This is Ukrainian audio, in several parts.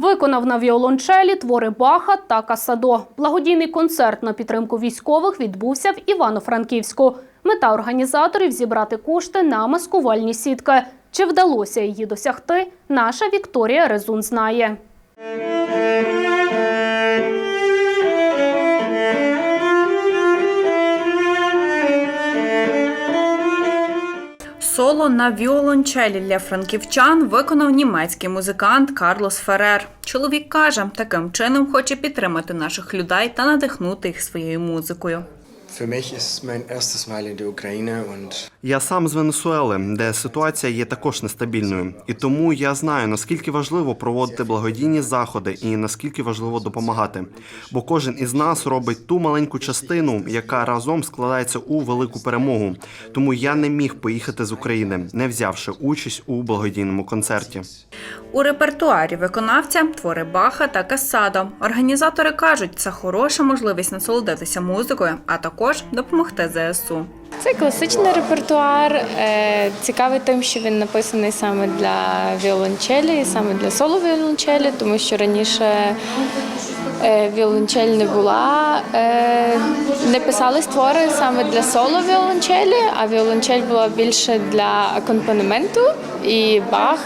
Виконав на віолончелі твори Баха та Касадо. Благодійний концерт на підтримку військових відбувся в Івано-Франківську. Мета організаторів зібрати кошти на маскувальні сітки. Чи вдалося її досягти? Наша Вікторія Резун знає. Соло на віолончелі для франківчан виконав німецький музикант Карлос Ферер. Чоловік каже, таким чином хоче підтримати наших людей та надихнути їх своєю музикою. Für mich ist mein erstes Mal in der Ukraine und Я сам з Венесуели, де ситуація є також нестабільною, і тому я знаю наскільки важливо проводити благодійні заходи і наскільки важливо допомагати. Бо кожен із нас робить ту маленьку частину, яка разом складається у велику перемогу. Тому я не міг поїхати з України, не взявши участь у благодійному концерті. У репертуарі виконавця твори Баха та Касадо. Організатори кажуть, це хороша можливість насолодитися музикою, а також допомогти ЗСУ. Це класичний репертуар, е, цікавий тим, що він написаний саме для віолончелі, саме для соло віолончелі, тому що раніше е, віолончель не була. е, Не писали твори саме для соло віолончелі, а віолончель була більше для акомпанементу. І Бах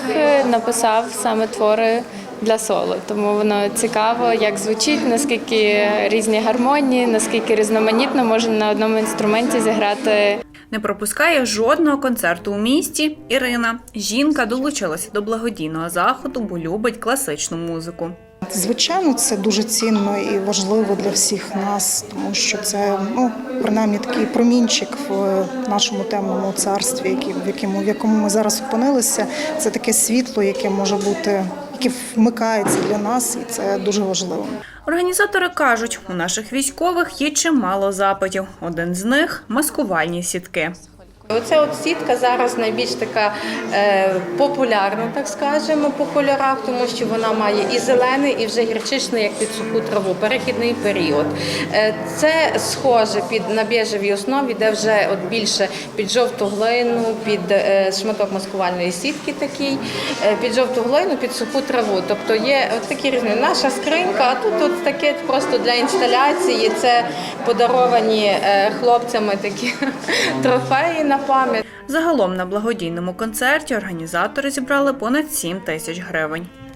написав саме твори для соло. Тому воно цікаво, як звучить, наскільки різні гармонії, наскільки різноманітно може на одному інструменті зіграти Не пропускає жодного концерту у місті. Ірина жінка долучилася до благодійного заходу, бо любить класичну музику. Звичайно, це дуже цінно і важливо для всіх нас, тому що це ну принаймні такий промінчик в нашому темному царстві, в якому в якому ми зараз опинилися. Це таке світло, яке може бути, яке вмикається для нас, і це дуже важливо. Організатори кажуть, у наших військових є чимало запитів. Один з них маскувальні сітки. Оця от сітка зараз найбільш така е, популярна, так скажемо, по кольорах, тому що вона має і зелений, і вже гірчичний, як під суху траву, перехідний період. Е, це схоже під на біжевій основі, де вже от більше під жовту глину, під е, шматок маскувальної сітки такий, під жовту глину, під суху траву. Тобто є от такі різні. Наша скринька, а тут от таке просто для інсталяції. Це подаровані хлопцями такі трофеї на пам'ять. Загалом на благодійному концерті організатори зібрали понад 7 тисяч гривень.